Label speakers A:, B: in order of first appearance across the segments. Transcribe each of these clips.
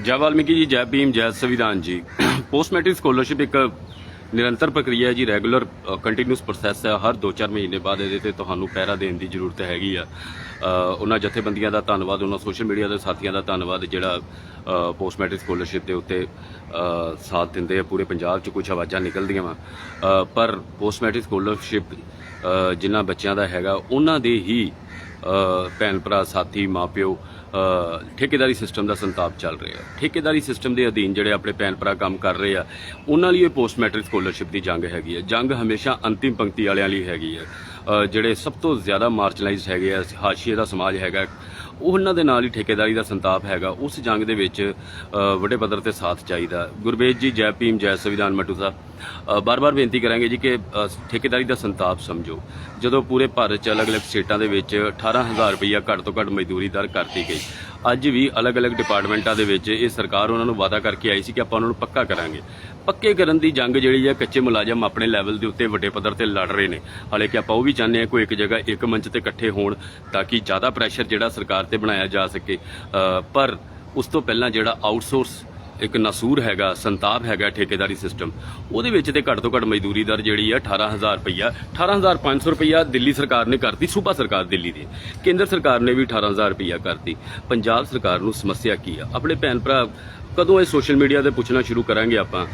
A: ਜੈ ਵਾਲਮੀਕੀ ਜੀ, ਜੈ ਭੀਮ, ਜੈ ਸੰਵਿਧਾਨ ਜੀ। ਪੋਸਟ ਮੈਟ੍ਰਿਕ ਸਕਾਲਰਸ਼ਿਪ ਇੱਕ ਨਿਰੰਤਰ ਪ੍ਰਕਿਰਿਆ ਹੈ ਜੀ ਰੈਗੂਲਰ ਕੰਟੀਨਿਊਸ ਪ੍ਰੋਸੈਸ ਹੈ। ਹਰ 2-4 ਮਹੀਨੇ ਬਾਅਦ ਇਹਦੇ ਤੇ ਤੁਹਾਨੂੰ ਪਹਿਰਾ ਦੇਣ ਦੀ ਜ਼ਰੂਰਤ ਹੈਗੀ ਆ। ਉਹਨਾਂ ਜਥੇਬੰਦੀਆਂ ਦਾ ਧੰਨਵਾਦ, ਉਹਨਾਂ ਸੋਸ਼ਲ ਮੀਡੀਆ ਦੇ ਸਾਥੀਆਂ ਦਾ ਧੰਨਵਾਦ, ਜਿਹੜਾ ਪੋਸਟ ਮੈਟ੍ਰਿਕ ਸਕਾਲਰਸ਼ਿਪ ਦੇ ਉੱਤੇ ਸਾਥ ਦਿੰਦੇ ਆ। ਪੂਰੇ ਪੰਜਾਬ 'ਚ ਕੁਝ ਆਵਾਜ਼ਾਂ ਨਿਕਲਦੀਆਂ ਵਾ। ਪਰ ਪੋਸਟ ਮੈਟ੍ਰਿਕ ਸਕਾਲਰਸ਼ਿਪ ਜਿਨ੍ਹਾਂ ਬੱਚਿਆਂ ਦਾ ਹੈਗਾ, ਉਹਨਾਂ ਦੇ ਹੀ ਭੈਣ ਭਰਾ ਸਾਥੀ ਮਾਪਿਓ ਅ, ਠੇਕੇਦਾਰੀ ਸਿਸਟਮ ਦਾ ਸੰਤਾਪ ਚੱਲ ਰਿਹਾ। ਠੇਕੇਦਾਰੀ ਸਿਸਟਮ ਦੇ ਅਧੀਨ ਜਿਹੜੇ ਆਪਣੇ ਭੈਣ ਭਰਾ ਕੰਮ ਕਰ ਰਹੇ ਆ ਉਹਨਾਂ ਲਈ ਇਹ ਪੋਸਟ ਮੈਟ੍ਰਿਕ ਸਕਾਲਰਸ਼ਿਪ ਦੀ ਜੰਗ ਹੈਗੀ ਹੈ ਜੰਗ ਹਮੇਸ਼ਾ ਅੰਤਿਮ ਪੰਕਤੀ ਵਾਲਿਆਂ ਲਈ ਹੈਗੀ ਹੈ ਜਿਹੜੇ ਸਭ ਤੋਂ ਜ਼ਿਆਦਾ ਮਾਰਜਨਲਾਈਜ਼ਡ ਹੈਗੇ ਆ ਹਾਸ਼ੀਏ ਦਾ ਸਮਾਜ ਹੈਗਾ ਉਹਨਾਂ ਦੇ ਨਾਲ ਹੀ ਠੇਕੇਦਾਰੀ ਦਾ ਸੰਤਾਪ ਹੈਗਾ। ਉਸ ਜੰਗ ਦੇ ਵਿੱਚ ਵੱਡੇ ਪੱਧਰ ਤੇ ਸਾਥ ਚਾਹੀਦਾ। ਗੁਰਬੇਜ ਜੀ ਜੈ ਭੀਮ ਜੈ ਸੰਵਿਧਾਨ ਮਟੂ ਸਾਹਿਬ। ਬਾਰ-ਬਾਰ ਬੇਨਤੀ ਕਰਾਂਗੇ ਜੀ ਕਿ ਠੇਕੇਦਾਰੀ ਦਾ ਸੰਤਾਪ ਸਮਝੋ। ਜਦੋਂ ਪੂਰੇ ਭਾਰਤ 'ਚ ਅਲੱਗ-ਅਲੱਗ ਸਟੇਟਾਂ ਦੇ ਵਿੱਚ 18000 ਰੁਪਈਆ ਘੱਟ ਤੋਂ ਘੱਟ ਮਜ਼ਦੂਰੀ ਦਰ ਕਰਤੀ ਗਈ। ਅੱਜ ਵੀ ਅਲੱਗ-ਅਲੱਗ ਡਿਪਾਰਟਮੈਂਟਾਂ ਦੇ ਵਿੱਚ ਇਹ ਸਰਕਾਰ ਉਹਨਾਂ ਨੂੰ ਵਾਅਦਾ ਕਰਕੇ ਆਈ ਸੀ ਕਿ ਆਪਾਂ ਉਹਨਾਂ ਨੂੰ ਪੱਕਾ ਕਰਾਂਗੇ। ਪੱਕੇ ਕਰਨ ਦੀ ਜੰਗ ਜਿਹੜੀ ਹੈ, ਕੱਚੇ ਮੁਲਾਜ਼ਮ ਆਪਣੇ ਲੈਵਲ ਦੇ ਉੱਤੇ ਵੱਡੇ ਪੱਧਰ ਤੇ ਲੜ ਰਹੇ ਨੇ। ਹਾਲੇ ਕਿ ਆਪਾਂ ਉਹ ਵੀ ਚਾਹੁੰਦੇ ਹਾਂ ਕੋਈ ਇੱਕ ਜਗ੍ਹਾ, ਇੱਕ ਮੰਚ ਤੇ ਇਕੱਠੇ ਹੋਣ ਤਾਂ ਕਿ ਜ਼ਿਆਦਾ ਪ੍ਰੈਸ਼ਰ ਜਿਹੜਾ ਸਰਕਾਰ ਤੇ ਬਣਾਇਆ ਜਾ ਸਕੇ। ਪਰ ਉਸ ਤੋਂ ਪਹਿਲਾਂ ਜਿਹੜਾ ਆਊਟਸੋਰਸ ਇੱਕ ਨਾਸੂਰ ਹੈਗਾ, ਸੰਤਾਪ ਹੈਗਾ ਠੇਕੇਦਾਰੀ ਸਿਸਟਮ ਉਹਦੇ ਵਿੱਚ ਤੇ ਘੱਟ ਤੋਂ ਘੱਟ ਮਜ਼ਦੂਰੀ ਦਰ ਜਿਹੜੀ ਆ 18000 ਰੁਪਈਆ। 18500 ਰੁਪਈਆ ਦਿੱਲੀ ਸਰਕਾਰ ਨੇ ਕਰਤੀ, ਸੂਬਾ ਸਰਕਾਰ ਦਿੱਲੀ ਦੀ। ਕੇਂਦਰ ਸਰਕਾਰ ਨੇ ਵੀ 18000 ਰੁਪਈਆ ਕਰਤੀ। ਪੰਜਾਬ ਸਰਕਾਰ ਨੂੰ ਸਮੱਸਿਆ ਕੀ ਆ? ਆਪਣੇ ਭੈਣ ਭਰਾ, ਕਦੋਂ ਇਹ ਸੋਸ਼ਲ ਮੀਡੀਆ ਤੇ ਪੁੱਛਣਾ ਸ਼ੁਰੂ ਕਰਾਂਗੇ ਆਪਾਂ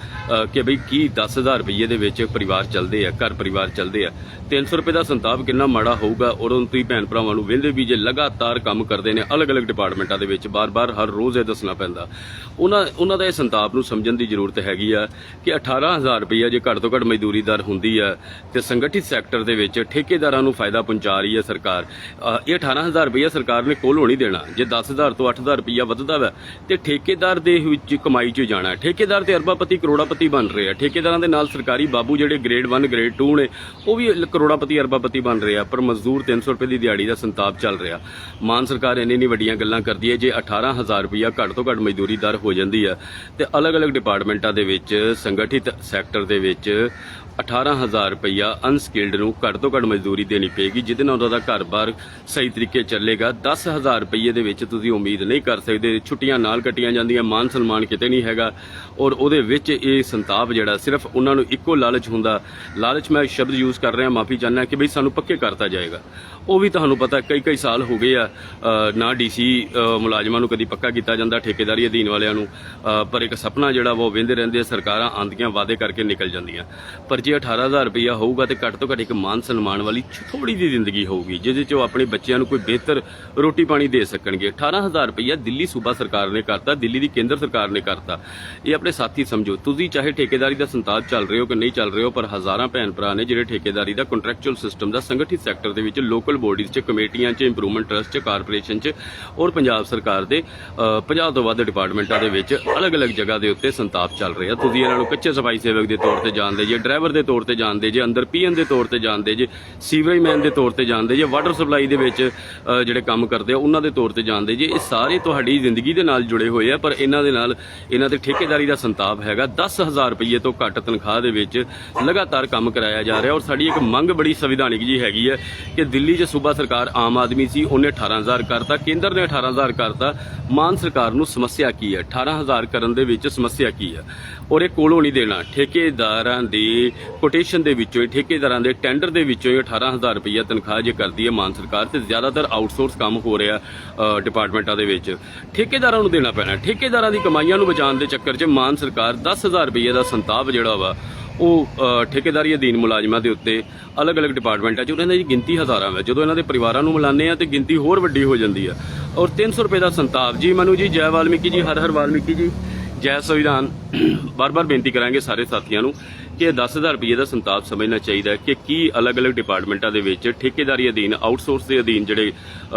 A: ਕਿ ਬਈ ਕੀ 10000 ਰੁਪਏ ਦੇ ਵਿੱਚ ਪਰਿਵਾਰ ਚੱਲਦੇ ਆ, ਘਰ ਪਰਿਵਾਰ ਚੱਲਦੇ ਆ? 300 ਰੁਪਏ ਦਾ ਸੰਤਾਪ ਕਿੰਨਾ ਮਾੜਾ ਹੋਊਗਾ? ਔਰ ਉਹਨਾਂ ਤੁਸੀਂ ਭੈਣ ਭਰਾਵਾਂ ਨੂੰ ਵਹਿੰਦੇ ਵੀ ਜੇ ਲਗਾਤਾਰ ਕੰਮ ਕਰਦੇ ਨੇ, ਅਲੱਗ-ਅਲੱਗ ਡਿਪਾਰਟਮੈਂਟਾਂ ਦੇ ਵਿੱਚ, ਬਾਰ-ਬਾਰ ਹਰ ਰੋਜ਼ ਇਹ ਦੱਸਣਾ ਪੈਂਦਾ। ਉਹਨਾਂ ਉਹਨਾਂ ਦਾ ਇਹ ਸੰਤਾਪ ਨੂੰ ਸਮਝਣ ਦੀ ਜ਼ਰੂਰਤ ਹੈਗੀ ਆ ਕਿ 18000 ਰੁਪਈਆ ਜੇ ਘੱਟ ਤੋਂ ਘੱਟ ਮਜ਼ਦੂਰੀ ਦਰ ਹੁੰਦੀ ਆ ਤੇ ਸੰਗਠਿਤ ਸੈਕਟਰ ਦੇ ਵਿੱਚ ਠੇਕੇਦਾਰਾਂ ਨੂੰ ਫਾਇਦਾ ਪਹੁੰਚਾ ਰਹੀ ਹੈ ਸਰਕਾਰ। ਅ, ਇਹ 18000 ਰੁਪਈਆ ਸਰਕਾਰ ਨੇ ਕੋਲੋਂ ਨਹੀਂ ਦੇਣਾ। ਜੇ 10000 ਤੋਂ 8000 ਰੁਪਈਆ ਵੱਧਦਾ ਵਾ ਤੇ ਠੇਕੇਦਾਰ ਦੇ ਵਿੱਚ ਕਮਾਈ 'ਚ ਜਾਣਾ। ਠੇਕੇਦਾਰ ਤੇ ਅਰਬਾਪਤੀ ਕਰੋੜਾਪਤੀ ਬਣ ਰਹੇ ਆ। ਠੇਕੇਦਾਰਾਂ ਦੇ ਨਾਲ ਸਰਕਾਰੀ ਬਾਬੂ ਜਿਹੜੇ ਗ੍ਰੇਡ 1 ਗ੍ਰੇਡ 2 ਨੇ ਉਹ ਵੀ ਕਰੋੜਾਪਤੀ ਅਰਬਾਪਤੀ ਬਣ ਰਹੇ ਆ ਪਰ ਮਜ਼ਦੂਰ 300 ਰੁਪਏ ਦੀ ਦਿਹਾੜੀ ਦਾ ਸੰਤਾਪ ਚੱਲ ਰਿਹਾ। ਮਾਨ ਸਰਕਾਰ ਇੰਨੀ ਨਹੀਂ ਵੱਡੀਆਂ ਗੱਲਾਂ ਕਰਦੀ ਹੈ ਜੇ 18000 ਰੁਪਈਆ ਘੱਟ ਤੋਂ ਘੱਟ ਮਜ਼ਦੂਰੀ ਦਰ ਹੋ ਜਾਂਦੀ ਆ ਤੇ ਅਲੱਗ-ਅਲੱਗ ਡਿਪਾਰਟਮੈਂਟਾਂ ਦੇ ਵਿੱਚ ਸੰਗਠਿਤ ਸੈਕਟਰ ਦੇ ਵਿੱਚ 18000 ਰੁਪਇਆ ਅਨਸਕਿਲਡ ਨੂੰ ਘੱਟ ਤੋਂ ਘੱਟ ਮਜ਼ਦੂਰੀ ਦੇਣੀ ਪਏਗੀ, ਜਿਹਦੇ ਨਾਲ ਉਹਨਾਂ ਦਾ ਘਰ-ਬਾਰ ਸਹੀ ਤਰੀਕੇ ਚੱਲੇਗਾ। 10000 ਰੁਪਏ ਦੇ ਵਿੱਚ ਤੁਸੀਂ ਉਮੀਦ ਨਹੀਂ ਕਰ ਸਕਦੇ, ਛੁੱਟੀਆਂ ਨਾਲ ਕੱਟੀਆਂ ਜਾਂਦੀਆਂ, ਮਾਨ ਸਨਮਾਨ ਕਿਤੇ ਨਹੀਂ ਹੈਗਾ। ਔਰ ਉਹਦੇ ਵਿੱਚ ਇਹ ਸੰਤਾਪ ਜਿਹੜਾ ਸਿਰਫ ਉਹਨਾਂ ਨੂੰ ਇੱਕੋ ਲਾਲਚ ਹੁੰਦਾ। ਲਾਲਚ ਮੈਂ ਸ਼ਬਦ ਯੂਜ਼ ਕਰ ਰਿਹਾ ਮਾਫੀ ਚਾਹੁੰਦਾ ਕਿ ਬਈ ਸਾਨੂੰ ਪੱਕੇ ਕਰਤਾ ਜਾਏਗਾ। ਉਹ ਵੀ ਤੁਹਾਨੂੰ ਪਤਾ ਕਈ ਕਈ ਸਾਲ ਹੋ ਗਏ ਆ ਅ, ਨਾ ਡੀਸੀ ਮੁਲਾਜ਼ਮਾਂ ਨੂੰ ਕਦੀ ਪੱਕਾ ਕੀਤਾ ਜਾਂਦਾ ਠੇਕੇਦਾਰੀ ਅਧੀਨ ਵਾਲਿਆਂ ਨੂੰ ਪਰ ਇੱਕ ਸੁਪਨਾ ਜਿਹੜਾ ਵਾ ਉਹ ਵੇਂਦੇ ਰਹਿੰਦੇ ਆ ਸਰਕਾਰਾਂ ਆਂਦੀਆਂ ਵਾਅਦੇ ਕਰਕੇ ਨਿਕਲ ਜਾਂਦੀਆਂ। ਪਰ ਜੇ 18000 ਰੁਪਇਆ ਹੋਊਗਾ ਤੇ ਘੱਟ ਤੋਂ ਘੱਟ ਇੱਕ ਮਾਨ ਸਨਮਾਨ ਵਾਲੀ ਥੋੜੀ ਜਿਹੀ ਜ਼ਿੰਦਗੀ ਹੋਊਗੀ ਜਿਹਦੇ 'ਚ ਉਹ ਆਪਣੇ ਬੱਚਿਆਂ ਨੂੰ ਕੋਈ ਬਿਹਤਰ ਰੋਟੀ ਪਾਣੀ ਦੇ ਸਕਣਗੇ। 18000 ਰੁਪਇਆ ਦਿੱਲੀ ਸੂਬਾ ਸਰਕਾਰ ਨੇ ਕਰਤਾ ਦਿੱਲੀ ਦੀ ਕੇਂਦਰ ਸਰਕਾਰ ਨੇ ਕਰਤਾ। ਇਹ ਆਪਣੇ ਸਾਥੀ ਸਮਝੋ। ਤੁਸੀਂ ਚਾਹੇ ਠੇਕੇਦਾਰੀ ਦਾ ਸੰਤਾਪ ਚੱਲ ਰਹੇ ਹੋ ਕਿ ਨਹੀਂ ਚੱਲ ਰਹੇ ਹੋ ਪਰ ਹਜ਼ਾਰਾਂ ਭੈਣ ਭਰਾ ਨੇ ਜਿਹੜੇ ਠੇਕੇਦਾਰੀ ਦਾ ਕੰਟਰੈਕਚੁਅਲ ਸਿਸਟਮ ਦਾ ਸੰਗਠਿਤ ਸੈਕਟਰ ਦੇ ਵਿੱਚ ਲੋਕਲ ਬੋਡੀਜ਼ 'ਚ ਕਮੇਟੀਆਂ 'ਚ ਇੰਪਰੂਵਮੈਂਟ ਟਰਸਟ 'ਚ ਕਾਰਪੋਰੇਸ਼ਨ 'ਚ ਔਰ ਪੰਜਾਬ ਸਰਕਾਰ ਦੇ ਅ, 50 ਤੋਂ ਵੱਧ ਡਿਪਾਰਟਮੈਂਟਾਂ ਦੇ ਵਿੱਚ ਅਲੱਗ-ਅਲੱਗ ਜਗ੍ਹਾ ਦੇ ਉੱਤੇ ਸੰਤਾਪ ਚੱਲ ਰਿਹਾ। ਤੁਸੀਂ ਇਹਨਾਂ ਨੂੰ ਕੱਚੇ ਸਫ਼ਾਈ ਸੇਵਕ ਦੇ ਤੌਰ ਤੇ ਜਾਣਦੇ ਜੇ ਡਰਾਈਵਰ ਦੇ ਤੌਰ ਤੇ ਜਾਣਦੇ ਜੇ ਅੰਦਰ ਪੀਐਨ ਦੇ ਤੌਰ ਤੇ ਜਾਣਦੇ ਜੇ ਸੀਵਰੇਜ ਮੈਨ ਦੇ ਤੌਰ ਤੇ ਜਾਣਦੇ ਜੇ ਵਾਟਰ ਸਪਲਾਈ ਦੇ ਵਿੱਚ ਜਿਹੜੇ ਕੰਮ ਕਰਦੇ ਆ ਉਹਨਾਂ ਦੇ ਤੌਰ ਤੇ ਜਾਣਦੇ ਜੇ। ਇਹ ਸਾਰੇ ਤੁਹਾਡੀ ਜ਼ਿੰਦਗੀ ਦੇ ਨਾਲ ਜੁੜੇ ਹੋਏ ਆ ਪਰ ਇਹਨਾਂ ਦੇ ਨਾਲ ਇਹਨਾਂ ਦੇ ਠੇਕੇਦਾਰੀ ਦਾ ਸੰਤਾਪ ਹੈਗਾ। 10000 ਰੁਪਏ ਤੋਂ ਘੱਟ ਤਨਖਾਹ ਦੇ ਵਿੱਚ ਲਗਾਤਾਰ ਕੰਮ ਕਰਾਇਆ ਜਾ ਰਿਹਾ ਔਰ ਸਾਡੀ ਇੱਕ ਮੰਗ ਬੜੀ ਸੰਵਿਧਾਨਿਕ ਜੀ ਹੈਗੀ ਹੈ ਕਿ ਦਿੱਲੀ 'ਚ ਸੂਬਾ ਸਰਕਾਰ ਆਮ ਆਦਮੀ ਸੀ, ਉਹਨੇ 18000 ਕਰਤਾ, ਕੇਂਦਰ ਨੇ 18000 ਕਰਤਾ। ਮਾਨ ਸਰਕਾਰ ਨੂੰ ਸਮੱਸਿਆ ਕੀ ਹੈ? 18000 ਕਰਨ ਦੇ ਵਿੱਚ ਸਮੱਸਿਆ ਕੀ ਹੈ? ਔਰ ਇਹ ਕੋਲੋਂ ਨਹੀਂ ਦੇਣਾ। ਠੇਕੇਦਾਰਾਂ ਦੀ ਕੋਟੇਸ਼ਨ ਦੇ ਵਿੱਚੋਂ ਹੀ, ਠੇਕੇਦਾਰਾਂ ਦੇ ਟੈਂਡਰ ਦੇ ਵਿੱਚੋਂ ਹੀ 18000 ਰੁਪਈਆ ਤਨਖਾਹ ਜੇ ਕਰਦੀ ਹੈ ਮਾਨ ਸਰਕਾਰ ਤੇ ਜ਼ਿਆਦਾਤਰ ਆਊਟਸੋਰਸ ਕੰਮ ਹੋ ਰਿਹਾ ਡਿਪਾਰਟਮੈਂਟਾਂ ਦੇ ਵਿੱਚ। ਠੇਕੇਦਾਰਾਂ ਨੂੰ ਦੇਣਾ ਪੈਣਾ। ਠੇਕੇਦਾਰਾਂ ਦੀ ਕਮਾਈਆਂ ਨੂੰ ਬਚਾਉਣ ਦੇ ਚੱਕਰ 'ਚ ਮਾਨ ਸਰਕਾਰ 10000 ਰੁਪਏ ਦਾ ਸੰਤਾਪ ਜਿਹੜਾ ਵਾ, ਉਹ ਠੇਕੇਦਾਰੀ ਅਧੀਨ ਮੁਲਾਜ਼ਮਾਂ ਦੇ ਉੱਤੇ ਅਲੱਗ-ਅਲੱਗ ਡਿਪਾਰਟਮੈਂਟਾਂ 'ਚ ਉਹਨਾਂ ਦੀ ਗਿਣਤੀ ਹਜ਼ਾਰਾਂ ਹੈ ਜਦੋਂ ਇਹਨਾਂ ਦੇ ਪਰਿਵਾਰਾਂ ਨੂੰ ਮਿਲਾਉਂਦੇ ਆ ਤੇ ਗਿਣਤੀ ਹੋਰ ਵੱਡੀ ਹੋ ਜਾਂਦੀ ਆ। ਔਰ 300 ਰੁਪਏ ਦਾ ਸੰਤਾਪ ਜੀ, ਮਨੂ ਜੀ, ਜੈ ਵਾਲਮੀਕੀ ਜੀ, ਹਰ ਹਰ ਵਾਲਮੀਕੀ ਜੀ, ਜੈ ਸੰਵਿਧਾਨ ਬਾਰ-ਬਾਰ ਬੇਨਤੀ ਕਰਾਂਗੇ ਸਾਰੇ ਸਾਥੀਆਂ ਨੂੰ ਕਿ ਇਹ 10000 ਰੁਪਏ ਦਾ ਸੰਤਾਪ ਸਮਝਣਾ ਚਾਹੀਦਾ ਹੈ ਕਿ ਕੀ ਅਲੱਗ-ਅਲੱਗ ਡਿਪਾਰਟਮੈਂਟਾਂ ਦੇ ਵਿੱਚ ਠੇਕੇਦਾਰੀ ਅਧੀਨ, ਆਊਟਸੋਰਸ ਦੇ ਅਧੀਨ ਜਿਹੜੇ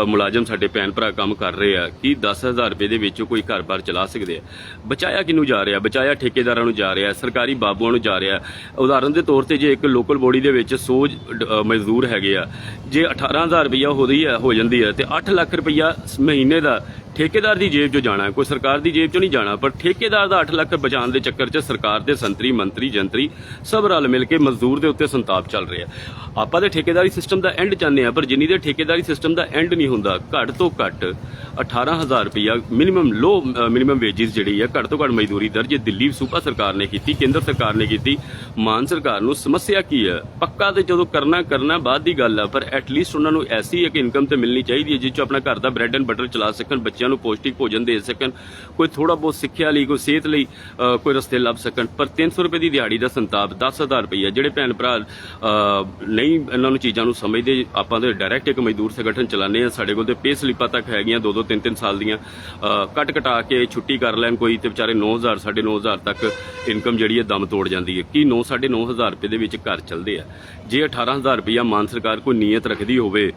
A: ਮੁਲਾਜ਼ਮ ਸਾਡੇ ਭੈਣ ਭਰਾ ਕੰਮ ਕਰ ਰਹੇ ਆ, ਕੀ 10000 ਰੁਪਏ ਦੇ ਵਿੱਚ ਕੋਈ ਘਰ-ਬਾਰ ਚਲਾ ਸਕਦੇ ਆ? ਬਚਾਇਆ ਕਿਹਨੂੰ ਜਾ ਰਿਹਾ? ਬਚਾਇਆ ਠੇਕੇਦਾਰਾਂ ਨੂੰ ਜਾ ਰਿਹਾ, ਸਰਕਾਰੀ ਬਾਬੂਆਂ ਨੂੰ ਜਾ ਰਿਹਾ? ਉਦਾਹਰਨ ਦੇ ਤੌਰ ਤੇ ਜੇ ਇੱਕ ਲੋਕਲ ਬੋਡੀ ਦੇ ਵਿੱਚ 100 ਮਜ਼ਦੂਰ ਹੈਗੇ ਆ, ਜੇ 18000 ਰੁਪਇਆ ਹੋ ਰਹੀ ਹੈ ਹੋ ਜਾਂਦੀ ਹੈ, ਤੇ 8 ਲੱਖ ਰੁਪਇਆ ਮਹੀਨੇ ਦਾ ਠੇਕੇਦਾਰ ਦੀ ਜੇਬ 'ਚੋਂ ਜਾਣਾ ਕੋਈ ਸਰਕਾਰ ਦੀ ਜੇਬ 'ਚੋਂ ਨਹੀਂ ਜਾਣਾ, ਪਰ ਠੇਕੇਦਾਰ ਦਾ 8 ਲੱਖ ਬਚਾਉਣ ਦੇ ਚੱਕਰ 'ਚ ਸਰਕਾਰ ਦੇ ਸੰਤਰੀ, ਮੰਤਰੀ, ਜੰਤਰੀ ਸਭ ਰਲ ਮਿਲ ਕੇ ਮਜ਼ਦੂਰ ਦੇ ਉੱਤੇ ਸੰਤਾਪ ਚੱਲ ਰਿਹਾ ਆਪਾਂ ਦੇ ਠੇਕੇਦਾਰੀ ਸਿਸਟਮ ਦਾ ਐਂਡ ਚਾਹੁੰਦੇ ਆ ਪਰ ਜਿੰਨੀ ਦੇ ਠੇਕੇਦਾਰੀ ਸਿਸਟਮ ਦਾ ਐਂਡ ਨਹੀਂ ਹੁੰਦਾ, ਘੱਟ ਤੋਂ ਘੱਟ 18000 ਰੁਪਇਆ ਮਿਨੀਮਮ ਲੋ ਮਿਨੀਮਮ ਵੇਜਿਸ ਜਿਹੜੀ ਹੈ, ਘੱਟ ਤੋਂ ਘੱਟ ਮਜ਼ਦੂਰੀ ਦਰ ਜੇ ਦਿੱਲੀ ਸੂਬਾ ਸਰਕਾਰ ਨੇ ਕੀਤੀ, ਕੇਂਦਰ ਸਰਕਾਰ ਨੇ ਕੀਤੀ। ਮਾਨ ਸਰਕਾਰ ਨੂੰ ਸਮੱਸਿਆ ਕੀ ਹੈ? ਪੱਕਾ ਤੇ ਜਦੋਂ ਕਰਨਾ ਕਰਨਾ ਬਾਅਦ ਦੀ ਗੱਲ ਆ, ਪਰ ਐਟਲੀਸਟ ਉਹਨਾਂ ਨੂੰ ਐਸੀ ਇੱਕ ਇਨਕਮ ਤੇ ਮਿਲਣੀ ਚਾਹੀਦੀ ਹੈ, ਜਿਸ 'ਚੋਂ ਆਪਣਾ ਘਰ ਦਾ ਬ੍ਰੈਡ ਐਂਡ ਬਟਰ ਚਲਾ ਸਕਣ, ਬੱਚਿਆਂ ਨੂੰ ਪੌਸ਼ਟਿਕ ਭੋਜਨ ਦੇ ਸਕਣ, ਕੋਈ ਥੋੜਾ ਬਹੁਤ ਸਿੱਖਿਆ ਲਈ, ਕੋਈ ਸਿਹਤ ਲਈ ਕੋਈ ਰਸਤੇ ਲੱਭ ਸਕਣ। ਪਰ 300 ਰੁਪਏ ਦੀ ਦਿਹਾੜੀ ਦਾ ਸੰਤਾਪ 10000 ਰੁਪਏ ਜਿਹੜੇ ਭੈਣ ਭਰਾ ਨਹੀਂ ਇਹਨਾਂ ਨੂੰ ਚੀਜ਼ਾਂ ਨੂੰ ਸਮਝਦੇ, ਆਪਾਂ ਤੇ ਡਾਇਰੈਕਟ ਇੱਕ ਮਜ਼ਦੂਰ ਸੰਗਠਨ ਚਲਾਉਂਦੇ ਆ ਸਾਡੇ ਕੋਲ ਤੇ ਪੇ ਸਲਿੱਪਾਂ ਤੱਕ ਹੈਗੀਆਂ 2-2 3-3 ਸਾਲ ਦੀਆਂ। ਕੱਟ ਕਟਾ ਕੇ ਛੁੱਟੀ ਕਰ ਲੈਣ ਕੋਈ ਤੇ ਵਿਚਾਰੇ 9000 9500 ਤੱਕ ਇਨਕਮ ਜਿਹੜੀ ਹੈ ਦਮ ਤੋੜ ਜਾਂਦੀ ਹੈ। ਕੀ 9 9500 ਰੁਪਏ ਦੇ ਵਿੱਚ ਘਰ ਚੱਲਦੇ ਆ। ਜੇ 18000 ਰੁਪਇਆ ਮਾਨ ਸਰਕਾਰ ਕੋਈ ਨੀਅਤ ਰੱਖਦੀ ਹੋਵੇ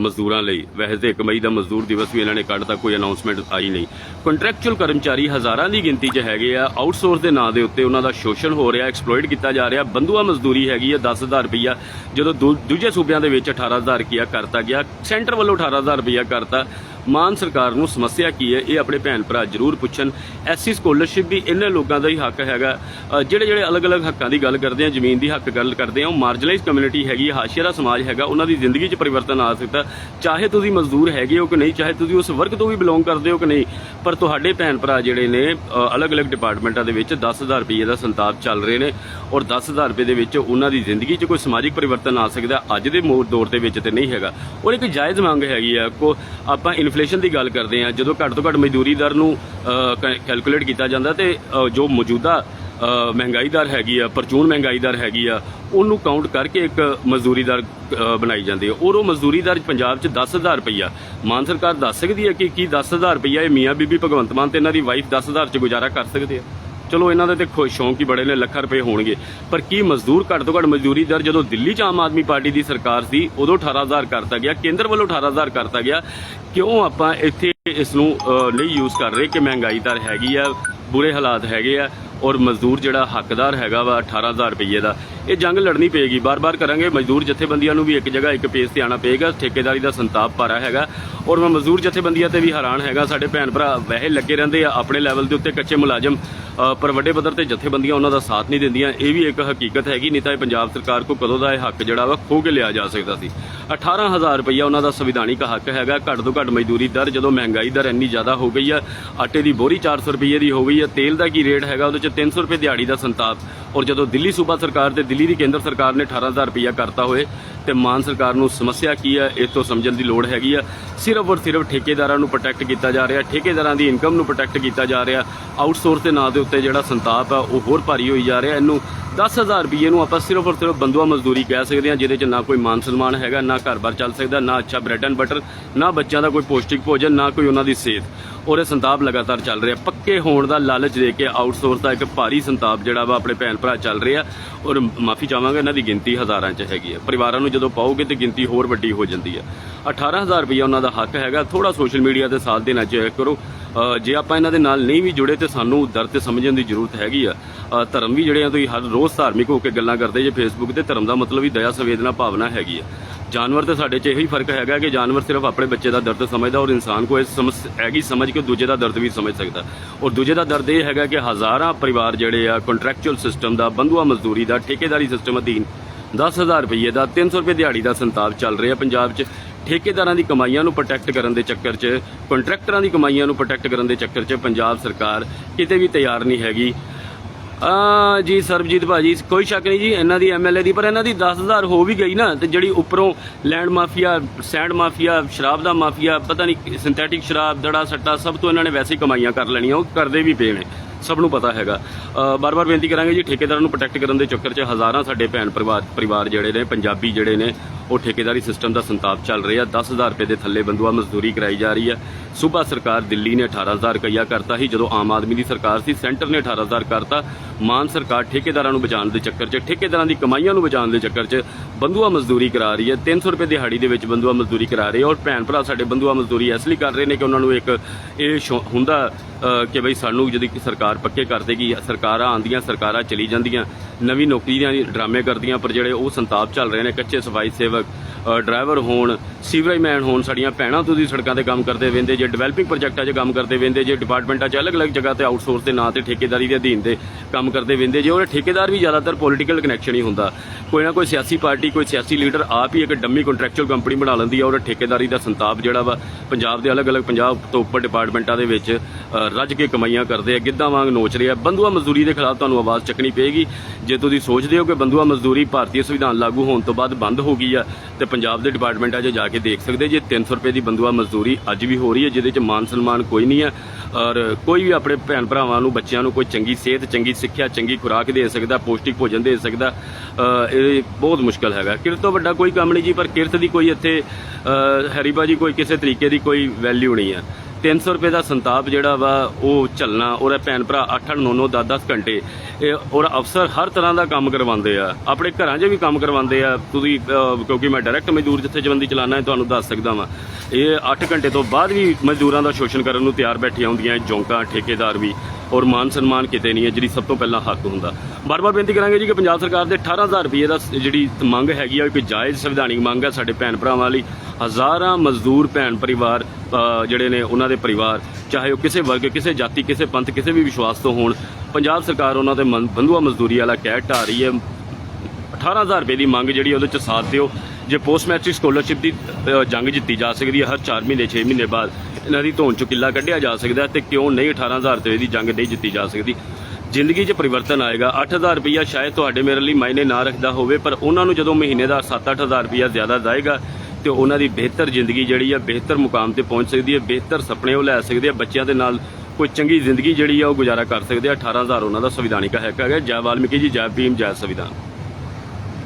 A: ਮਜ਼ਦੂਰਾਂ ਲਈ। ਵੈਸੇ ਤੇ 1 ਮਈ ਦਾ ਮਜ਼ਦੂਰ ਦਿਵਸ ਵੀ ਇਹਨਾਂ ਨੇ ਕੱਢਤਾ, ਕੋਈ ਅਨਾਉਂਸਮੈਂਟ ਆਈ ਨਹੀਂ। ਕੰਟਰੈਕਚੁਅਲ ਕਰਮਚਾਰੀ ਹਜ਼ਾਰਾਂ ਦੀ ਗਿਣਤੀ 'ਚ ਹੈਗੇ ਆ। ਆਊਟਸੋਰਸ ਦੇ ਨਾਂ ਦੇ ਉੱਤੇ ਉਹਨਾਂ ਦਾ ਸ਼ੋਸ਼ਣ ਹੋ ਰਿਹਾ ਐਕਸਪਲੋਇਟ ਕੀਤਾ ਜਾ ਰਿਹਾ। ਬੰਦੂਆ ਮਜ਼ਦੂਰੀ ਹੈਗੀ ਆ 10000 ਰੁਪਇਆ ਜਦੋਂ ਦੂਜੇ ਸੂਬਿਆਂ ਦੇ ਵਿੱਚ 18000 ਰੁਪਇਆ ਕਰਤਾ ਗਿਆ। ਸੈਂਟਰ ਵੱਲੋਂ 18000 ਰੁਪਇਆ ਕਰਤਾ। ਮਾਨ ਸਰਕਾਰ ਨੂੰ ਸਮੱਸਿਆ ਕੀ ਹੈ, ਇਹ ਆਪਣੇ ਭੈਣ ਭਰਾ ਜ਼ਰੂਰ ਪੁੱਛਣ। ਐਸਸੀ ਸਕਾਲਰਸ਼ਿਪ ਵੀ ਇਹਨਾਂ ਲੋਕਾਂ ਦਾ ਹੀ ਹੱਕ ਹੈਗਾ। ਜਿਹੜੇ ਜਿਹੜੇ ਅਲੱਗ-ਅਲੱਗ ਹੱਕਾਂ ਦੀ ਗੱਲ ਕਰਦੇ ਆ, ਜ਼ਮੀਨ ਦੀ ਹੱਕ ਗੱਲ ਕਰਦੇ ਆ, ਉਹ ਮਾਰਜਨਲਾਈਜ਼ ਕਮਿਊਨਿਟੀ ਹੈਗੀ ਹਾਸ਼ੀਆ ਸਮਾਜ ਹੈਗਾ, ਉਹਨਾਂ ਦੀ ਜ਼ਿੰਦਗੀ 'ਚ ਪਰਿਵਰਤਨ ਆ ਸਕਦਾ। ਚਾਹੇ ਤੁਸੀਂ ਮਜ਼ਦੂਰ ਹੈਗੇ ਹੋ ਕਿ ਨਹੀਂ, ਚਾਹੇ ਤੁਸੀਂ ਉਸ ਵਰਗ ਤੋਂ ਵੀ ਬਿਲੋਂਗ ਕਰਦੇ ਹੋ ਕਿ ਨਹੀਂ, ਪਰ ਤੁਹਾਡੇ ਭੈਣ ਭਰਾ ਜਿਹੜੇ ਨੇ ਅਲੱਗ-ਅਲੱਗ ਡਿਪਾਰਟਮੈਂਟਾਂ ਦੇ ਵਿੱਚ 10000 ਰੁਪਏ ਦਾ ਸੰਤਾਪ ਚੱਲ ਰਹੇ ਨੇ ਔਰ 10000 ਰੁਪਏ ਦੇ ਵਿੱਚ ਉਹਨਾਂ ਦੀ ਜ਼ਿੰਦਗੀ 'ਚ ਕੋਈ ਸਮਾਜਿਕ ਪਰਿਵਰਤਨ ਆ ਸਕਦਾ। ਅੱਜ ਦੇ ਮੋੜ ਦੌਰ ਦੇ ਵਿੱਚ ਤੇ ਨਹੀਂ ਹੈਗਾ। ਔਰ ਇੱਕ ਜਾਇਜ਼ ਮੰਗ ਹੈਗੀ ਆ, ਕੋ, ਆਪਾਂ ਇਨਫਲੇਸ਼ਨ ਦੀ ਗੱਲ ਕਰਦੇ ਆ ਜਦੋਂ ਘੱਟ ਤੋਂ ਘੱਟ ਮਜ਼ਦੂਰੀ ਦਰ ਨੂੰ ਕੈਲਕੂਲੇਟ ਕੀਤਾ ਜਾਂਦਾ ਤੇ ਜੋ ਮੌਜੂਦਾ ਮਹਿੰਗਾਈ ਦਰ ਹੈਗੀ ਆ ਪਰਚੂਨ ਮਹਿੰਗਾਈ ਦਰ ਹੈਗੀ ਆ, ਉਹਨੂੰ ਕਾਊਂਟ ਕਰਕੇ ਇੱਕ ਮਜ਼ਦੂਰੀ ਦਰ ਬਣਾਈ ਜਾਂਦੀ ਹੈ ਔਰ ਉਹ ਮਜ਼ਦੂਰੀ ਦਰ ਪੰਜਾਬ 'ਚ 10000 ਰੁਪਈਆ। ਮਾਨ ਸਰਕਾਰ ਦੱਸ ਸਕਦੀ ਹੈ ਕਿ ਕੀ 10000 ਰੁਪਈਆ ਇਹ ਮੀਆਂ ਬੀਬੀ ਭਗਵੰਤ ਮਾਨ ਤੇ ਇਹਨਾਂ ਦੀ ਵਾਈਫ 10000 'ਚ ਗੁਜ਼ਾਰਾ ਕਰ ਸਕਦੇ ਆ? ਚਲੋ ਇਹਨਾਂ ਦੇ ਤੇ ਖੁ- ਸ਼ੌਂਕ ਹੀ ਬੜੇ ਨੇ, ਲੱਖਾਂ ਰੁਪਏ ਹੋਣਗੇ। ਪਰ ਕੀ ਮਜ਼ਦੂਰ ਘੱਟ ਤੋਂ ਘੱਟ ਮਜ਼ਦੂਰੀ ਦਰ ਜਦੋਂ ਦਿੱਲੀ 'ਚ ਆਮ ਆਦਮੀ ਪਾਰਟੀ ਦੀ ਸਰਕਾਰ ਸੀ, ਉਦੋਂ 18000 ਕਰਤਾ ਗਿਆ, ਕੇਂਦਰ ਵੱਲੋਂ 18000 ਕਰਤਾ ਗਿਆ। ਕਿਉਂ ਆਪਾਂ ਇੱਥੇ ਇਸ ਨੂੰ ਨਹੀਂ ਯੂਜ਼ ਕਰ ਰਹੇ ਕਿ ਮਹਿੰਗਾਈ ਦਰ ਹੈਗੀ ਆ, ਬੁਰੇ ਹਾਲਾਤ ਹੈਗੇ ਆ ਔਰ ਮਜ਼ਦੂਰ ਜਿਹੜਾ ਹੱਕਦਾਰ ਹੈਗਾ ਵਾ 18000 ਰੁਪਏ ਦਾ ਇਹ ਜੰਗ ਲੜਨੀ ਪਏਗੀ। ਬਾਰ-ਬਾਰ ਕਰਾਂਗੇ। ਮਜ਼ਦੂਰ ਜਥੇਬੰਦੀਆਂ ਨੂੰ ਵੀ ਇੱਕ ਜਗ੍ਹਾ, ਇੱਕ ਪੇਜ ਤੇ ਆਣਾ ਪਏਗਾ। ਠੇਕੇਦਾਰੀ ਦਾ ਸੰਤਾਪ ਭਾਰਾ ਹੈਗਾ। ਔਰ ਮੈਂ ਮਜ਼ਦੂਰ ਜਥੇਬੰਦੀਆਂ ਤੇ ਵੀ ਹੈਰਾਨ ਹੈਗਾ। ਸਾਡੇ ਭੈਣ ਭਰਾ ਵਹਿ ਲੱਗੇ ਰਹਿੰਦੇ ਆ। ਆਪਣੇ ਲੈਵਲ ਦੇ ਉੱਤੇ ਕੱਚੇ ਮੁਲਾਜ਼ਮ ਪਰ ਵੱਡੇ ਪੱਧਰ ਤੇ ਜਥੇਬੰਦੀਆਂ ਉਹਨਾਂ ਦਾ ਸਾਥ ਨਹੀਂ ਦਿੰਦੀਆਂ। ਇਹ ਵੀ ਇੱਕ ਹਕੀਕਤ ਹੈਗੀ। ਨਹੀਂ ਤਾਂ ਇਹ ਪੰਜਾਬ ਸਰਕਾਰ ਕੋ ਕਦੋਂ ਦਾ ਇਹ ਹੱਕ ਜਿਹੜਾ ਵਾ ਖੋ ਕੇ ਲਿਆ ਜਾ ਸਕਦਾ ਸੀ। 18000 ਰੁਪਈਆ ਉਹਨਾਂ ਦਾ ਸੰਵਿਧਾਨਿਕ ਹੱਕ ਹੈਗਾ। ਘੱਟ ਤੋਂ ਘੱਟ ਮਜ਼ਦੂਰੀ ਦਰ ਜਦੋਂ ਮਹਿੰਗਾਈ ਦਰ ਇੰਨੀ ਜ਼ਿਆਦਾ ਹੋ ਗਈ ਆ, ਆਟੇ ਦੀ ਬੋਰੀ 400 ਰੁਪਏ ਦੀ ਹੋ ਗਈ ਆ, ਤੇਲ ਦਾ ਕੀ ਰੇਟ ਹੈਗਾ? ਉਹਦੇ ਚ 300 ਰੁਪਏ ਦਿਹਾੜੀ ਦਾ ਸੰਤਾਪ। ਔਰ ਜਦੋਂ ਦਿੱਲੀ ਸੂਬਾ ਸਰਕਾਰ ਤੇ ਦਿੱਲੀ ਦੀ ਕੇਂਦਰ ਸਰਕਾਰ ਨੇ 18000 ਰੁਪਈਆ ਕਰਤਾ ਹੋਏ ਤੇ ਮਾਨ ਸਰਕਾਰ ਨੂੰ ਸਮੱਸਿਆ ਕੀ ਹੈ ਇਸ ਤੋਂ ਸਮਝਣ ਦੀ ਲੋੜ ਹੈਗੀ ਆ। ਸਿਰਫ ਔਰ ਸਿਰਫ ਠੇਕੇਦਾਰਾਂ ਨੂੰ ਪ੍ਰੋਟੈਕਟ ਕੀਤਾ ਜਾ ਰਿਹਾ, ਠੇਕੇਦਾਰਾਂ ਦੀ ਇਨਕਮ ਨੂੰ ਪ੍ਰੋਟੈਕਟ ਕੀਤਾ ਜਾ ਰਿਹਾ। ਆਊਟਸੋਰਸ ਦੇ ਨਾਂ ਦੇ ਉੱਤੇ ਜਿਹੜਾ ਸੰਤਾਪ ਆ, ਉਹ ਹੋਰ ਭਾਰੀ ਹੋਈ ਜਾ ਰਿਹਾ। ਇਹਨੂੰ 10000 ਰੁਪਏ ਨੂੰ ਆਪਾਂ ਸਿਰਫ ਔਰ ਸਿਰਫ ਬੰਦੂਆ ਮਜ਼ਦੂਰੀ ਕਹਿ ਸਕਦੇ ਹਾਂ, ਜਿਹਦੇ 'ਚ ਨਾ ਕੋਈ ਮਾਨ ਸਨਮਾਨ ਹੈਗਾ, ਨਾ ਘਰ-ਬਾਰ ਚੱਲ ਸਕਦਾ, ਨਾ ਅੱਛਾ ਬ੍ਰੈਡ ਐਂਡ ਬਟਰ ਨਾ ਬੱਚਿਆਂ ਦਾ ਕੋਈ ਪੌਸ਼ਟਿਕ ਭੋਜਨ, ਨਾ ਕੋਈ ਉਹਨਾਂ ਦੀ ਸਿਹਤ। ਔਰ ਇਹ ਸੰਤਾਪ ਲਗਾਤਾਰ ਚੱਲ ਰਿਹਾ। ਪੱਕੇ ਹੋਣ ਦਾ ਲਾਲਚ ਦੇ ਕੇ ਆਊਟਸੋਰਸ ਦਾ ਇੱਕ ਭਾਰੀ ਸੰਤਾਪ ਜਿਹੜਾ ਵਾ ਆਪਣੇ ਭੈਣ ਭਰਾ ਚੱਲ ਰਿਹਾ। ਔਰ ਮਾਫੀ ਚਾਹਾਂਗਾ ਇਹਨਾਂ ਦੀ ਗਿਣਤੀ ਹਜ਼ਾਰਾਂ 'ਚ ਹੈਗੀ ਹੈ ਪਰਿਵਾਰਾਂ ਨੂੰ ਜਦੋਂ ਪਾਓਗੇ ਤੇ ਗਿਣਤੀ ਹੋਰ ਵੱਡੀ ਹੋ ਜਾਂਦੀ ਹੈ 18000 ਰੁਪਏ ਉਹਨਾਂ ਦਾ ਹੱਕ ਹੈਗਾ। ਥੋੜਾ ਸੋਸ਼ਲ ਮੀਡੀਆ ਤੇ ਸਾਥ ਦੇਣਾ ਚਾਹਿਆ ਕਰੋ। ਜੇ ਆਪਾਂ ਇਹਨਾਂ ਦੇ ਨਾਲ ਨਹੀਂ ਵੀ ਜੁੜੇ ਤੇ ਸਾਨੂੰ ਦਰ ਤੇ ਸਮਝਣ ਦੀ ਜ਼ਰੂਰਤ ਹੈਗੀ ਆ। ਧਰਮ ਵੀ ਜਿਹੜੇ ਆ ਤੁਸੀਂ ਹਰ ਰੋਜ਼ ਧਾਰਮਿਕ ਹੋ ਕੇ ਗੱਲਾਂ ਕਰਦੇ ਜੇ ਫੇਸਬੁੱਕ ਤੇ, ਧਰਮ ਦਾ ਮਤਲਬ ਵੀ ਦਇਆ ਸੰਵੇਦਨਾ ਭਾਵਨਾ ਹੈਗੀ ਆ। ਜਾਨਵਰ ਤੇ ਸਾਡੇ 'ਚ ਇਹੀ ਫ਼ਰਕ ਹੈਗਾ ਕਿ ਜਾਨਵਰ ਸਿਰਫ ਆਪਣੇ ਬੱਚੇ ਦਾ ਦਰਦ ਸਮਝਦਾ ਔਰ ਇਨਸਾਨ ਕੋ ਇਹ ਸਮਝ ਹੈਗੀ ਸਮਝ ਕੇ ਦੂਜੇ ਦਾ ਦਰਦ ਵੀ ਸਮਝ ਸਕਦਾ। ਔਰ ਦੂਜੇ ਦਾ ਦਰਦ ਇਹ ਹੈਗਾ ਕਿ ਹਜ਼ਾਰਾਂ ਪਰਿਵਾਰ ਜਿਹੜੇ ਆ ਕੰਟਰੈਕਚੁਅਲ ਸਿਸਟਮ ਦਾ, ਬੰਧੂਆ ਮਜ਼ਦੂਰੀ ਦਾ, ਠੇਕੇਦਾਰੀ ਸਿਸਟਮ ਅਧੀਨ 10000 ਰੁਪਏ ਦਾ 300 ਰੁਪਏ ਦਿਹਾੜੀ ਦਾ ਸੰਤਾਪ ਚੱਲ ਰਿਹਾ ਪੰਜਾਬ 'ਚ। ਠੇਕੇਦਾਰਾਂ ਦੀ ਕਮਾਈਆਂ ਨੂੰ ਪ੍ਰੋਟੈਕਟ ਕਰਨ ਦੇ ਚੱਕਰ 'ਚ ਕੰਟਰੈਕਟਰਾਂ ਦੀ ਕਮਾਈਆਂ ਨੂੰ ਪ੍ਰੋਟੈਕਟ ਕਰਨ ਦੇ ਚੱਕਰ 'ਚ ਪੰਜਾਬ ਸਰਕਾਰ ਕਿਤੇ ਵੀ ਤਿਆਰ ਨਹੀਂ ਹੈਗੀ। ਆ ਜੀ ਸਰਬਜੀਤ ਭਾਜੀ, ਕੋਈ ਸ਼ੱਕ ਨਹੀਂ ਜੀ, ਇਹਨਾਂ ਦੀ ਐਮਐਲਏ ਦੀ, ਪਰ ਇਹਨਾਂ ਦੀ 10000 ਹੋ ਵੀ ਗਈ ਨਾ, ਤੇ ਜਿਹੜੀ ਉੱਪਰੋਂ ਲੈਂਡ ਮਾਫੀਆ, ਸੈਂਡ ਮਾਫੀਆ, ਸ਼ਰਾਬ ਦਾ ਮਾਫੀਆ, ਪਤਾ ਨਹੀਂ ਸਿੰਥੈਟਿਕ ਸ਼ਰਾਬ, ਦੜਾ ਸੱਟਾ, ਸਭ ਤੋਂ ਇਹਨਾਂ ਨੇ ਵੈਸੇ ਕਮਾਈਆਂ ਕਰ ਲੈਣੀਆਂ, ਉਹ ਕਰਦੇ ਵੀ ਪਏ ਨੇ, ਸਭ ਨੂੰ ਪਤਾ ਹੈਗਾ। ਬਾਰ-ਬਾਰ ਬੇਨਤੀ ਕਰਾਂਗੇ ਜੀ, ਠੇਕੇਦਾਰਾਂ ਨੂੰ ਪ੍ਰੋਟੈਕਟ ਕਰਨ ਦੇ ਚੱਕਰ 'ਚ ਹਜ਼ਾਰਾਂ ਸਾਡੇ ਭੈਣ ਪਰਿਵਾਰ ਪਰਿਵਾਰ ਜਿਹੜੇ ਨੇ, ਪੰਜਾਬੀ ਜਿਹੜੇ ਨੇ, ਉਹ ਠੇਕੇਦਾਰੀ ਸਿਸਟਮ ਦਾ ਸੰਤਾਪ ਚੱਲ ਰਿਹਾ 10000 ਰੁਪਏ ਦੇ ਥੱਲੇ ਬੰਦੂਆ ਮਜ਼ਦੂਰੀ ਕਰਾਈ ਜਾ ਰਹੀ ਹੈ ਸੂਬਾ ਸਰਕਾਰ ਦਿੱਲੀ ਨੇ 18000 ਰੁਪਇਆ ਕਰਤਾ ਸੀ, ਜਦੋਂ ਆਮ ਆਦਮੀ ਦੀ ਸਰਕਾਰ ਸੀ, ਸੈਂਟਰ ਨੇ 18000 ਕਰਤਾ। ਮਾਨ ਸਰਕਾਰ ਠੇਕੇਦਾਰਾਂ ਨੂੰ ਬਚਾਉਣ ਦੇ ਚੱਕਰ 'ਚ, ਠੇਕੇਦਾਰਾਂ ਦੀ ਕਮਾਈਆਂ ਨੂੰ ਬਚਾਉਣ ਦੇ ਚੱਕਰ 'ਚ ਬੰਦੂਆ ਮਜ਼ਦੂਰੀ ਕਰਾ ਰਹੀ ਹੈ। 300 ਰੁਪਏ ਦਿਹਾੜੀ ਦੇ ਵਿੱਚ ਬੰਦੂਆ ਮਜ਼ਦੂਰੀ ਕਰਾ ਰਹੇ ਔਰ ਭੈਣ ਭਰਾ ਸਾਡੇ ਬੰਦੂਆ ਮਜ਼ਦੂਰੀ ਇਸ ਲਈ ਕਰ ਰਹੇ ਨੇ ਕਿ ਉਹਨਾਂ ਨੂੰ ਇੱਕ ਇਹ ਸ਼ੌ- ਹੁੰਦਾ ਕਿ ਬਈ ਸਾਨੂੰ ਜਦ ਕਿ ਸਰਕਾਰ ਪੱਕੇ ਕਰ ਦੇਗੀ, ਸਰਕਾਰਾਂ ਆਂਦੀਆਂ ਸਰਕਾਰਾਂ ਚਲੀ ਜਾਂਦੀਆਂ, ਨਵੀਂ ਨੌਕਰੀ ਦੇ ਡਰਾਮੇ ਕਰਦੀਆਂ, ਪਰ ਜਿਹੜੇ ਉਹ ਸੰਤਾਪ ਚੱਲ ਰਹੇ ਨੇ, ਕੱਚੇ ਸਫ਼ਾਈ ਸੇਵਕ ਡਰਾਈਵਰ ਹੋਣ, ਸੀਵਰੇਜ ਮੈਨ ਹੋਣ, ਸਾਡੀਆਂ ਭੈਣਾਂ ਤੁਸੀਂ ਸੜਕਾਂ ਤੇ ਕੰਮ ਕਰਦੇ ਵੇਂਦੇ, ਜੇ ਡਿਵੈਲਪਿੰਗ ਪ੍ਰੋਜੈਕਟਾਂ 'ਚ ਕੰਮ ਕਰਦੇ ਵੇਂਦੇ, ਜੇ ਡਿਪਾਰਟਮੈਂਟਾਂ 'ਚ ਅਲੱਗ-ਅਲੱਗ ਜਗ੍ਹਾ ਤੇ ਆਊਟਸੋਰਸ ਦੇ ਨਾਂ ਤੇ ਠੇਕੇਦਾਰੀ ਦੇ ਅਧੀਨ ਦੇ ਕੰਮ ਕਰਦੇ ਵੇਂਦੇ, ਜੇ ਉਹਦੇ ਠੇਕੇਦਾਰ ਵੀ ਜ਼ਿਆਦਾਤਰ ਪੋਲੀਟੀਕਲ ਕਨੈਕਸ਼ਨ ਹੀ ਹੁੰਦਾ। ਕੋਈ ਨਾ ਕੋਈ ਸਿਆਸੀ ਪਾਰਟੀ, ਕੋਈ ਸਿਆਸੀ ਲੀਡਰ ਆਪ ਹੀ ਇੱਕ ਡੰਮੀ ਕੰਟਰੈਕਚੁਅਲ ਕੰਪਨੀ ਬਣਾ ਲੈਂਦੀ ਆ, ਉਹਦੇ ਠੇਕੇਦਾਰੀ ਦਾ ਸੰਤਾਪ ਜਿਹੜਾ ਵਾ, ਪੰਜਾਬ ਦੇ ਅਲੱਗ-ਅਲੱਗ ਪੰਜਾਬ ਤੋਂ ਉੱਪਰ ਡਿਪਾਰਟਮੈਂਟਾਂ ਦੇ ਵਿੱਚ ਰੱਜ ਕੇ ਕਮਾਈਆਂ ਕਰਦੇ ਆ ਗਿੱਧਾ ਵਾਂਗ ਨੋਚ ਰਹੇ ਆ। ਬੰਦੂਆ ਮਜ਼ਦੂਰੀ ਦੇ ਖਿਲਾਫ ਤੁਹਾਨੂੰ ਆਵਾਜ਼ ਚੱਕਣੀ ਪਏਗੀ। ਜੇ ਤੁਸੀਂ ਸੋਚਦੇ ਹੋ ਕਿ ਬੰਦੂਆ ਮਜ਼ਦੂਰੀ ਭਾਰਤੀ ਸੰਵਿਧਾਨ ਲਾਗੂ ਹੋਣ ਤੋਂ ਬਾਅਦ ਬੰਦ ਹੋ ਗਈ ਆ ਤੇ ਪੰਜਾਬ ਦੇ ਡਿਪਾਰਟਮੈਂਟਾਂ 'ਚ ਜਾ ਕੇ ਦੇਖ ਸਕਦੇ ਜੇ 300 ਰੁਪਏ ਦੀ ਬੰਦੂਆ ਮਜ਼ਦੂਰੀ ਅੱਜ ਵੀ ਹੋ ਰਹੀ ਹੈ ਜਿਹਦੇ 'ਚ ਮਾਨ ਸਨਮਾਨ ਕੋਈ ਨਹੀਂ ਹੈ ਔਰ ਕੋਈ ਵੀ ਆਪਣੇ ਭੈਣ ਭਰਾਵਾਂ ਨੂੰ ਬੱਚਿਆਂ ਨੂੰ ਕੋਈ ਚੰਗੀ ਸਿਹਤ ਚੰਗੀ ਸਿੱਖਿਆ ਚੰਗੀ ਖੁਰਾਕ ਦੇ ਸਕਦਾ ਪੌਸ਼ਟਿਕ ਭੋਜਨ ਦੇ ਸਕਦਾ ਇਹ ਬਹੁਤ ਮੁਸ਼ਕਲ ਹੈਗਾ। ਕਿਰਤ ਤੋਂ ਵੱਡਾ ਕੋਈ ਕੰਮ ਨਹੀਂ ਜੀ ਪਰ ਕਿਰਤ ਦੀ ਕੋਈ ਇੱਥੇ ਅ, ਹੈਰੀਬਾਜੀ ਕੋਈ ਕਿਸੇ ਤਰੀਕੇ ਦੀ ਕੋਈ ਵੈਲਿਊ ਨਹੀਂ ਹੈ 300 ਰੁਪਏ ਦਾ ਸੰਤਾਪ ਜਿਹੜਾ ਵਾ, ਉਹ ਚੱਲਣਾ ਔਰ ਭੈਣ ਭਰਾ 8 8 9 9 10 10 ਘੰਟੇ, ਇਹ ਔਰ ਅਫਸਰ ਹਰ ਤਰ੍ਹਾਂ ਦਾ ਕੰਮ ਕਰਵਾਉਂਦੇ ਆ। ਆਪਣੇ ਘਰਾਂ 'ਚ ਵੀ ਕੰਮ ਕਰਵਾਉਂਦੇ ਆ। ਤੁਸੀਂ ਕਿਉਂਕਿ ਮੈਂ ਡਾਇਰੈਕਟ ਮਜ਼ਦੂਰ ਜਿੱਥੇ ਜਵੰਦੀ ਚਲਾਣਾ ਹੈ ਤੁਹਾਨੂੰ ਦੱਸ ਸਕਦਾ ਵਾਂ। ਇਹ 8 ਘੰਟੇ ਤੋਂ ਬਾਅਦ ਵੀ ਮਜ਼ਦੂਰਾਂ ਦਾ ਸ਼ੋਸ਼ਣ ਕਰਨ ਨੂੰ ਤਿਆਰ ਬੈਠੀਆਂ ਹੁੰਦੀਆਂ, ਜੌਂਕਾਂ, ਠੇਕੇਦਾਰ ਵੀ। ਔਰ ਮਾਨ ਸਨਮਾਨ ਕਿਤੇ ਨਹੀਂ ਹੈ, ਜਿਹੜੀ ਸਭ ਤੋਂ ਪਹਿਲਾਂ ਹੱਕ ਹੁੰਦਾ। ਬਾਰ-ਬਾਰ ਬੇਨਤੀ ਕਰਾਂਗੇ ਜੀ ਕਿ ਪੰਜਾਬ ਸਰਕਾਰ ਦੇ 18000 ਰੁਪਏ ਦਾ ਜਿਹੜੀ ਮੰਗ ਹੈਗੀ ਆ, ਉਹ ਕੋਈ ਜਾਇਜ਼ ਸੰਵਿਧਾਨਿਕ ਮੰਗ ਹੈ ਸਾਡੇ ਭੈਣ ਭਰਾਵਾਂ ਲਈ। ਹਜ਼ਾਰਾਂ ਮਜ਼ਦੂਰ ਭੈਣ ਪਰਿਵਾਰ ਜਿਹੜੇ ਨੇ ਉਹਨਾਂ ਦੇ ਪਰਿਵਾਰ, ਚਾਹੇ ਉਹ ਕਿਸੇ ਵਰਗ, ਕਿਸੇ ਜਾਤੀ, ਕਿਸੇ ਪੰਥ, ਕਿਸੇ ਵੀ ਵਿਸ਼ਵਾਸ ਤੋਂ ਹੋਣ, ਪੰਜਾਬ ਸਰਕਾਰ ਉਹਨਾਂ ਦੇ ਬੰਧੂਆ ਮਜ਼ਦੂਰੀ ਵਾਲਾ ਕਹਿ ਢਾ ਰਹੀ ਹੈ। 18000 ਰੁਪਏ ਦੀ ਮੰਗ ਜਿਹੜੀ ਉਹਦੇ ਚ ਸਾਥ ਦਿਓ। ਜੇ ਪੋਸਟ ਮੈਟ੍ਰਿਕ ਸਕਾਲਰਸ਼ਿਪ ਦੀ ਜੰਗ ਜਿੱਤੀ ਜਾ ਸਕਦੀ ਹੈ, ਹਰ 4 ਮਹੀਨੇ 6 ਮਹੀਨੇ ਬਾਅਦ ਇਹਨਾਂ ਦੀ ਧੌਣ ਚੋਂ ਕਿੱਲਾ ਕੱਢਿਆ ਜਾ ਸਕਦਾ ਹੈ ਤੇ ਕਿਉਂ ਨਹੀਂ 18000 ਰੁਪਏ ਦੀ ਜੰਗ ਨਹੀਂ ਜਿੱਤੀ ਜਾ ਸਕਦੀ। ਜ਼ਿੰਦਗੀ 'ਚ ਪਰਿਵਰਤਨ ਆਏਗਾ। 8000 ਰੁਪਈਆ ਸ਼ਾਇਦ ਤੁਹਾਡੇ ਮੇਰੇ ਲਈ ਮਾਇਨੇ ਨਾ ਰੱਖਦਾ ਹੋਵੇ, ਪਰ ਉਹਨਾਂ ਨੂੰ ਜਦੋਂ ਮਹੀਨੇ ਦਾ 7-8000 ਰੁਪਇਆ ਜ਼ਿਆਦਾ ਜਾਏਗਾ ਤੇ ਉਹਨਾਂ ਦੀ ਬਿਹਤਰ ਜ਼ਿੰਦਗੀ ਜਿਹੜੀ ਹੈ ਬਿਹਤਰ ਮੁਕਾਮ ਤੇ ਪਹੁੰਚ ਸਕਦੀ ਹੈ, ਬਿਹਤਰ ਸੁਪਨੇ ਉਹ ਲੈ ਸਕਦੇ ਆ, ਬੱਚਿਆਂ ਦੇ ਨਾਲ ਕੋਈ ਚੰਗੀ ਜ਼ਿੰਦਗੀ ਜਿਹੜੀ ਆ, ਉਹ ਗੁਜ਼ਾਰਾ ਕਰ ਸਕਦੇ ਆ। 18000 ਉਹਨਾਂ ਦਾ ਸੰਵਿਧਾਨਿਕ ਹੱਕ ਹੈਗਾ। ਜੈ ਵਾਲਮੀਕੀ ਜੀ, ਜੈ ਭੀਮ, ਜੈ ਸੰਵਿਧਾਨ।